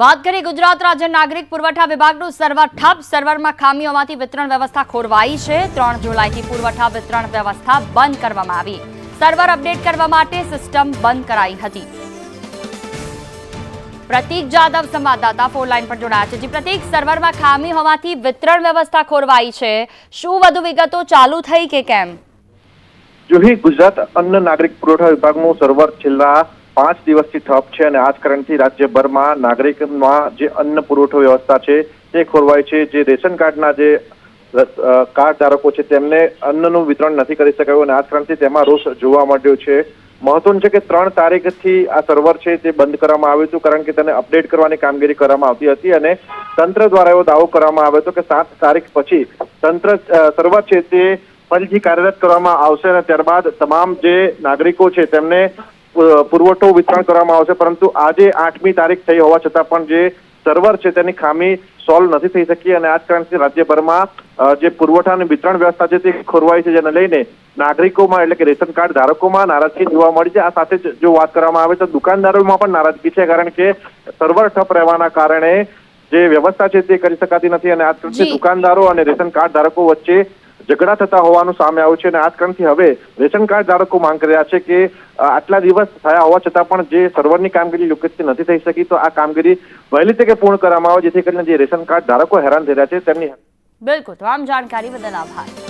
વાત કરી ગુજરાત રાજ્ય નાગરિક પુરવઠા વિભાગનું સર્વર ઠપ. સર્વરમાં ખામી હોવાથી વિતરણ વ્યવસ્થા ખોરવાઈ છે. ત્રણ જુલાઈથી પુરવઠા વિતરણ વ્યવસ્થા બંધ કરવામાં આવી. સર્વર અપડેટ કરવા માટે સિસ્ટમ બંધ કરાઈ હતી. પ્રતીક જાદવ સંવાદદાતા ફોન લાઈન પર જોડાયા છે. જી, પ્રતીક, સર્વરમાં ખામી હોવાથી વિતરણ વ્યવસ્થા ખોરવાઈ છે. શું વધુ વિગતો ચાલુ થઈ કે કેમ? જુહી, ગુજરાત અન્ન નાગરિક પુરવઠા વિભાગનું સર્વર છેલ્લા પાંચ દિવસથી ઠપ છે અને આ જ કારણથી રાજ્યભરમાં નાગરિકમાં જે અન્ન પુરવઠો વ્યવસ્થા છે, તે ખોરવાય છે. જે રેશન કાર્ડના જે કાર્ડ ધારકો છે, તેમને અન્નનું વિતરણ નથી કરી શકાયું અને આ જ કારણથી તેમાં રોષ જોવા મળ્યો છે. મહત્વનું છે કે ત્રણ તારીખથી આ સર્વર છે તે બંધ કરવામાં આવ્યું હતું, કારણ કે તેને અપડેટ કરવાની કામગીરી કરવામાં આવતી હતી અને તંત્ર દ્વારા એવો દાવો કરવામાં આવ્યો હતો કે સાત તારીખ પછી તંત્ર સર્વર છે તે ફરીથી કાર્યરત કરવામાં આવશે અને ત્યારબાદ તમામ જે નાગરિકો છે તેમને પુરવઠો વિતરણ કરવામાં આવશે પરંતુ આજે આઠમી તારીખ થઈ હોવા છતાં પણ જે સર્વર છે તેની ખામી સોલ્વ નથી થઈ શકી અને આ જ કારણથી રાજ્યભરમાં જે પુરવઠા અને વિતરણ વ્યવસ્થા છે તે ખોરવાઈ છે જેને લઈને નાગરિકોમાં એટલે કે રેશન કાર્ડ ધારકોમાં નારાજગી જોવા મળી છે આ સાથે જ જો વાત કરવામાં આવે તો દુકાનદારોમાં પણ નારાજગી છે કારણ કે સર્વર ઠપ રહેવાના કારણે જે વ્યવસ્થા છે તે કરી શકાતી નથી અને આ. દુકાનદારો અને રેશન કાર્ડ ધારકો વચ્ચે ઝઘડા થતા હોવાનું સામે આવ્યું છે અને આ કારણથી હવે રેશન કાર્ડ ધારકો માંગ રહ્યા છે કે આટલા દિવસ થયા હોવા છતાં પણ જે સર્વરની કામગીરી યોગ્ય નથી થઈ શકી, તો આ કામગીરી વહેલી તકે પૂર્ણ કરવામાં આવે, જેથી કરીને જે રેશન કાર્ડ ધારકો હેરાન થઈ રહ્યા છે, તેમની બિલકુલ. તમામ જાણકારી બદલ આભાર.